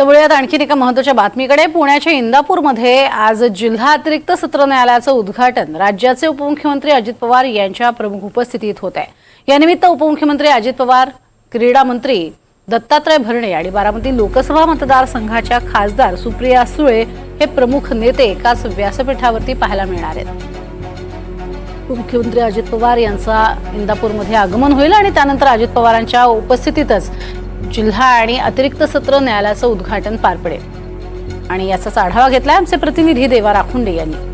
तर वळूयात आणखीन एका महत्त्वाच्या बातमीकडे. पुण्याच्या इंदापूरमध्ये आज जिल्हा अतिरिक्त सत्र न्यायालयाचं उद्घाटन. राज्याचे उपमुख्यमंत्री अजित पवार यांच्या प्रमुख उपस्थितीत होत आहे. यानिमित्त उपमुख्यमंत्री अजित पवार क्रीडा मंत्री दत्तात्रय भरणे आणि बारामती लोकसभा मतदारसंघाच्या खासदार सुप्रिया सुळे हे प्रमुख नेते एकाच व्यासपीठावरती पाहायला मिळणार आहेत. उपमुख्यमंत्री अजित पवार यांचा इंदापूरमध्ये आगमन होईल आणि त्यानंतर अजित पवारांच्या उपस्थितीतच जिल्हा आणि अतिरिक्त सत्र न्यायालयाचं उद्घाटन पार पडेल. आणि याचाच आढावा घेतलाय आमचे प्रतिनिधी देवा राखुंडे यांनी.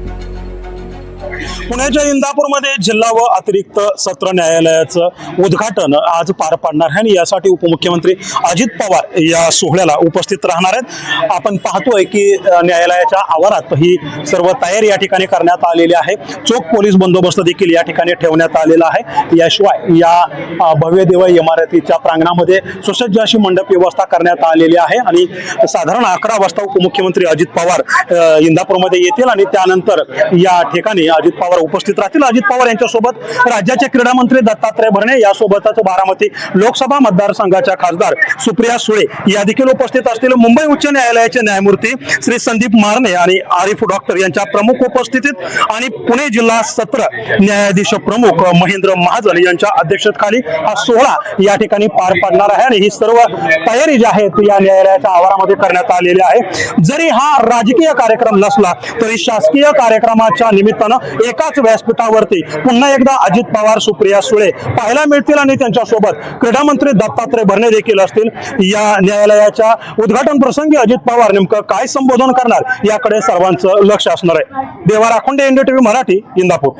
पुण्याच्या इंदापूरमध्ये जिल्हा व अतिरिक्त सत्र न्यायालयाचं उद्घाटन आज पार पाडणार आहे आणि यासाठी उपमुख्यमंत्री अजित पवार या सोहळ्याला उपस्थित राहणार आहेत. आपण पाहतोय की न्यायालयाच्या आवारात ही सर्व तयारी या ठिकाणी करण्यात आलेली आहे. चोख पोलीस बंदोबस्त देखील या ठिकाणी ठेवण्यात आलेला आहे. याशिवाय या भव्य देवळ इमारतीच्या प्रांगणामध्ये सुसज्ज अशी मंडप व्यवस्था करण्यात आलेली आहे आणि साधारण अकरा वाजता उपमुख्यमंत्री अजित पवार इंदापूरमध्ये येतील आणि त्यानंतर या ठिकाणी अजित पवार पवार उपस्थित राहतील. अजित पवार यांच्यासोबत राज्याचे क्रीडा मंत्री दत्तात्रय भरणे यासोबतच बारामती लोकसभा मतदारसंघाच्या खासदार सुप्रिया सुळे या देखील उपस्थित असतील. मुंबई उच्च न्यायालयाचे न्यायमूर्ती श्री संदीप मारणे आणि आरिफ डॉक्टर यांच्या प्रमुख उपस्थितीत आणि पुणे जिल्हा सत्र न्यायाधीश प्रमुख महेंद्र महाजन यांच्या अध्यक्षतेखाली हा सोहळा या ठिकाणी पार पडणार आहे आणि ही सर्व तयारी जी आहे ती या न्यायालयाच्या आवारामध्ये करण्यात आलेली आहे. जरी हा राजकीय कार्यक्रम नसला तरी शासकीय कार्यक्रमाच्या निमित्तानं एक एकाच व्यासपीठावरती पुन्हा एकदा अजित पवार सुप्रिया सुळे पाहायला मिळतील आणि त्यांच्यासोबत क्रीडा मंत्री दत्तात्रय भरणे देखील असतील. या न्यायालयाच्या उद्घाटन प्रसंगी अजित पवार नेमकं काय संबोधन करणार याकडे सर्वांचं लक्ष असणार आहे. देवा राखोंडे एनडीटीव्ही मराठी इंदापूर.